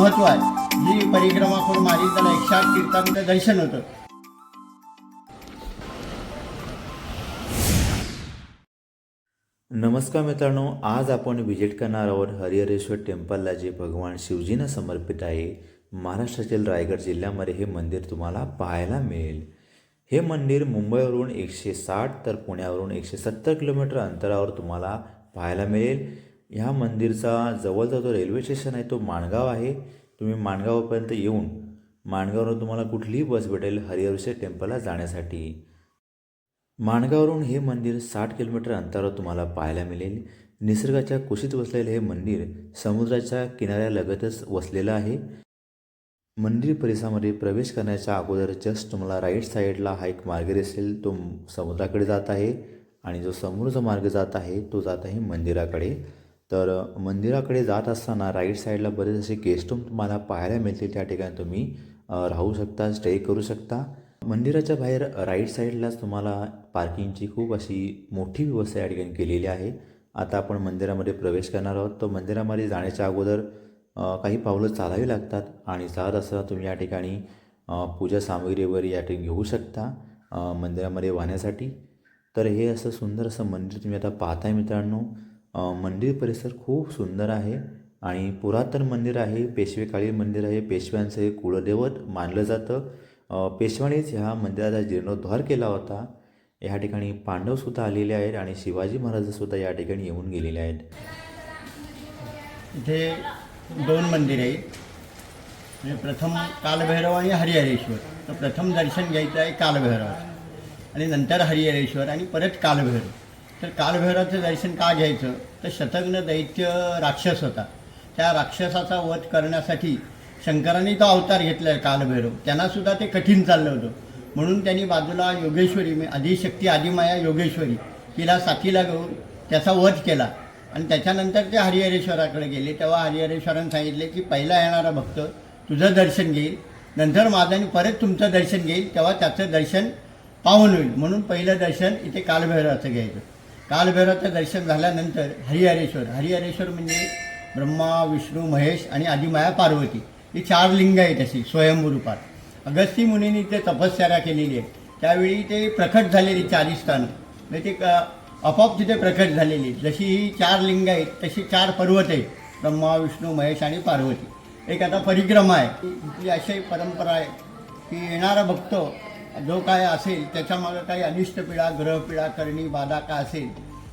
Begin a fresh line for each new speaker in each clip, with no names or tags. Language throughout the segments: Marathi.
महत्त्व आहे. ही परिक्रमा करून मारी त्याला एकशे आठ तीर्थांचं दर्शन होतं.
नमस्कार मित्रांनो आज आपण व्हिजिट करणार आहोत हरिहरेश्वर टेम्पलला जे भगवान शिवजींना समर्पित आहे. महाराष्ट्रातील रायगड जिल्ह्यामध्ये हे मंदिर तुम्हाला पाहायला मिळेल. हे मंदिर मुंबईवरून एकशे साठ तर पुण्यावरून एकशे सत्तर किलोमीटर अंतरावर तुम्हाला पाहायला मिळेल. ह्या मंदिरचा जवळचा जो रेल्वे स्टेशन आहे तो माणगाव आहे. तुम्ही माणगावपर्यंत येऊन माणगाववरून तुम्हाला कुठलीही बस भेटेल हरिहरेश्वर टेम्पलला जाण्यासाठी. माणगावरून हे मंदिर साठ किलोमीटर अंतरावर तुम्हाला पाहायला मिळेल. निसर्गाच्या कुशीत वसलेले हे मंदिर समुद्राच्या किनाऱ्यालगतच वसलेलं आहे. मंदिर परिसरामध्ये प्रवेश करण्याच्या अगोदर जस्ट तुम्हाला राईट साईडला हा एक मार्ग दिसेल. तो समुद्राकडे जात आहे आणि जो समोरचा मार्ग जात आहे तो जात आहे मंदिराकडे. तर मंदिराकडे जात असताना राईट साईडला बरेच असे गेस्ट रूम तुम्हाला पाहायला मिळतील त्या ठिकाणी तुम्ही राहू शकता स्टे करू शकता. मंदिराच्या बाहेर राईट साईडलाच तुम्हाला पार्किंगची खूप अशी मोठी व्यवस्था या ठिकाणी केलेली आहे. आता आपण मंदिरामध्ये प्रवेश करणार आहोत. तर मंदिरामध्ये जाण्याच्या अगोदर काही पावलं चालावी लागतात आणि चालत असताना तुम्ही या ठिकाणी पूजा सामग्री वगैरे या ठिकाणी घेऊ शकता मंदिरामध्ये वाहण्यासाठी. तर हे असं सुंदर असं मंदिर तुम्ही आता पाहताय मित्रांनो. मंदिर परिसर खूप सुंदर आहे आणि पुरातन मंदिर आहे पेशवेकालीन मंदिर आहे पेशव्यांचं हे कुळदैवत मानलं जातं. पेशवानेच पेशव्यानेच ह्या मंदिराचा जीर्णोद्धार केला होता. या ठिकाणी पांडवसुद्धा आलेले आहेत आणि शिवाजी महाराजसुद्धा या ठिकाणी येऊन गेलेले आहेत.
इथे दोन मंदिर आहेत. म्हणजे प्रथम कालभैरव आणि हरिहरेश्वर. तर प्रथम दर्शन घ्यायचं आहे कालभैरवाचं. आणि नंतर हरिहरेश्वर आणि परत कालभैरव. तर कालभैरवाचं दर्शन का घ्यायचं? तर शतघ्न दैत्य राक्षस होता. त्या राक्षसाचा वध करण्यासाठी शंकरांनी तो अवतार घेतला कालभैरव. त्यांनासुद्धा ते कठीण चाललं होतं. म्हणून त्यांनी बाजूला योगेश्वरी मी आदिशक्ती आदिमाया योगेश्वरी तिला साथीला घेऊन त्याचा वध केला. आणि त्याच्यानंतर ते हरिहरेश्वराकडे गेले. तेव्हा हरिहरेश्वरांनी सांगितले की पहिला येणारा भक्त तुझं दर्शन घेईल. नंतर माझं परत तुमचं दर्शन घेईल. तेव्हा त्याचं दर्शन पाहून होईल. म्हणून पहिलं दर्शन इथे कालभैरवाचं घ्यायचं. कालभैरवाचं दर्शन झाल्यानंतर हरिहरेश्वर हरिहरेश्वर म्हणजे ब्रह्मा विष्णू महेश आणि आदिमाया पार्वती. ही चार लिंग आहेत अशी स्वयंभू रूपात. अगस्ती मुनींनी ते तपश्चर्या केलेली आहे. त्यावेळी ते प्रकट झालेली चारी स्थानं म्हणजे ते क- आपोआप तिथे प्रकट झालेली जशी ही चार लिंग आहेत तशी चार पर्वत आहेत. ब्रह्मा विष्णू महेश आणि पार्वती. एक आता परिक्रमा आहे. इथली अशी परंपरा आहे की येणारा भक्त जो काय असेल त्याच्यामागं काही अनिष्ट पिढा ग्रहपिढा करणी बाधा का असेल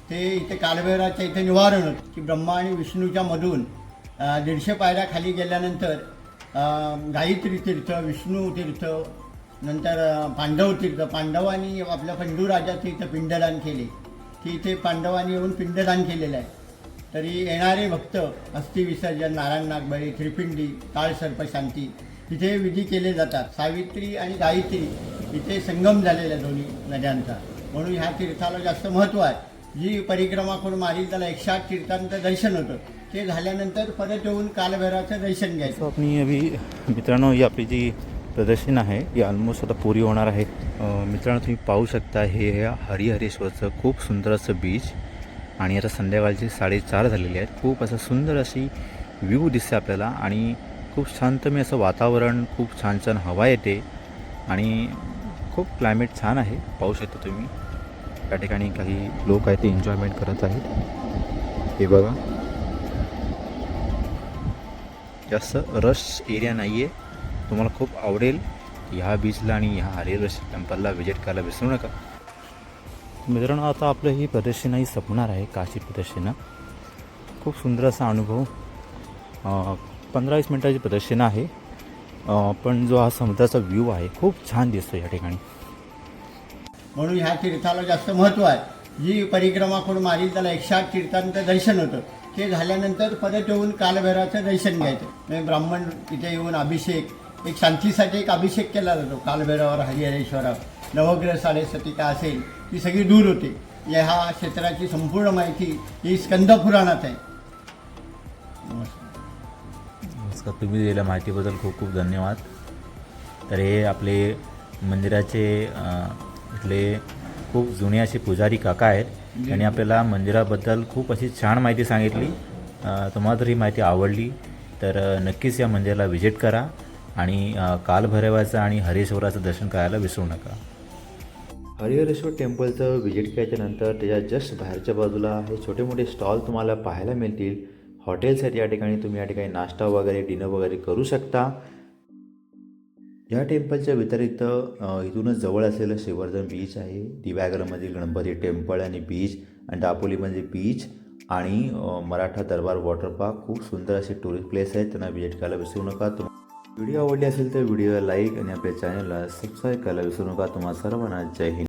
ते इथे कालभैराच्या इथे निवारण होतं. की ब्रह्मा आणि विष्णूच्या मधून दीडशे पायऱ्या खाली गेल्यानंतर गायत्री तीर्थ विष्णू तीर्थ नंतर पांडव तीर्थ पांडवांनी आपल्या पंडूराजाचं इथं पिंडदान केले. की इथे पांडवांनी येऊन पिंडदान केलेलं आहे. तरी येणारे भक्त अस्थि विसर्जन नारायण नागबळी त्रिपिंडी काळसर्प शांती तिथे विधी केले जातात. सावित्री आणि गायत्री इथे संगम झालेला आहे दोन्ही नद्यांचा. म्हणून ह्या तीर्थाला जास्त महत्त्व आहे. जी परिक्रमा करून मारील त्याला एकशे आठ तीर्थांचं दर्शन होतं. ते झाल्यानंतर परत येऊन कालभैरवाचं दर्शन घ्यायचं.
आपली अभी मित्रांनो ही आपली जी प्रदर्शन आहे ही ऑलमोस्ट आता पुरी होणार आहे. मित्रांनो तुम्ही पाहू शकता हे हे हरिहरेश्वरचं खूप सुंदर असं बीच आणि आता संध्याकाळचे साडेचार झालेले आहेत. खूप असं सुंदर अशी व्ह्यू दिसते आपल्याला. आणि खूप शांतमय असं वातावरण खूप छान छान हवा येते. आणि खूप क्लायमेट छान आहे. पाहू शकता तुम्ही. त्या ठिकाणी काही लोक आहेत ते एन्जॉयमेंट करत आहेत. हे बघा. जास्त रश एरिया नाही आहे तुम्हाला खूप आवडेल ह्या बीचला आणि ह्या हरिरश टेम्पलला व्हिजिट करायला विसरू नका. मित्रांनो आता आपलं ही प्रदर्शनाही संपणार आहे काशी प्रदर्शनं. खूप सुंदर असा अनुभव. पंधरा वीस मिनटाची प्रदर्शना आहे. पण जो हा समुद्राचा व्ह्यू आहे खूप छान दिसतो या ठिकाणी.
म्हणून ह्या तीर्थाला जास्त महत्त्व आहे. जी परिक्रमा करून मारील त्याला एकशे आठ तीर्थांचं दर्शन होतं. ते झाल्यानंतर परत येऊन कालभैराचं दर्शन घ्यायचं. म्हणजे ब्राह्मण तिथे येऊन अभिषेक एक शांतीसाठी एक अभिषेक केला जातो. कालभैरवावर हरिहरेश्वरावर. नवग्रह साडेसती काय असेल ती सगळी दूर होते. या ह्या क्षेत्राची संपूर्ण माहिती ही स्कंद पुराणात आहे. नमस्कार.
नमस्कार तुम्ही दिलेल्या माहितीबद्दल खूप खूप धन्यवाद. तर हे आपले मंदिराचे इथले खूप जुने असे पुजारी काका आहेत. त्यांनी आपल्याला मंदिराबद्दल खूप अशी छान माहिती सांगितली. तुम्हाला तर ही माहिती आवडली.
तर नक्कीच या मंदिराला व्हिजिट करा आणि कालभैरवाचं आणि हरेश्वराचं दर्शन करायला विसरू नका.
हरिहरेश्वर टेम्पलचं व्हिजिट केल्याच्यानंतर त्याच्या जस्ट बाहेरच्या बाजूला हे छोटे मोठे स्टॉल तुम्हाला पाहायला मिळतील. हॉटेल्स आहेत या ठिकाणी तुम्ही या ठिकाणी नाश्ता वगैरे डिनर वगैरे करू शकता. या टेम्पलच्या व्यतिरिक्त इथूनच जवळ असलेलं श्रीवर्धन बीच आहे. दिव्यागरमधील गणपती टेम्पल आणि बीच आणि दापोलीमध्ये बीच आणि मराठा दरबार वॉटर पार्क खूप सुंदर असे टुरिस्ट प्लेस आहेत त्यांना व्हिजिट करायला विसरू नका. तुम व्हिडिओ आवडली असेल तर व्हिडिओला लाईक आणि आपल्या चॅनलला सबस्क्राईब करायला विसरू नका. तुम्हाला सर्वांना जय हिंद.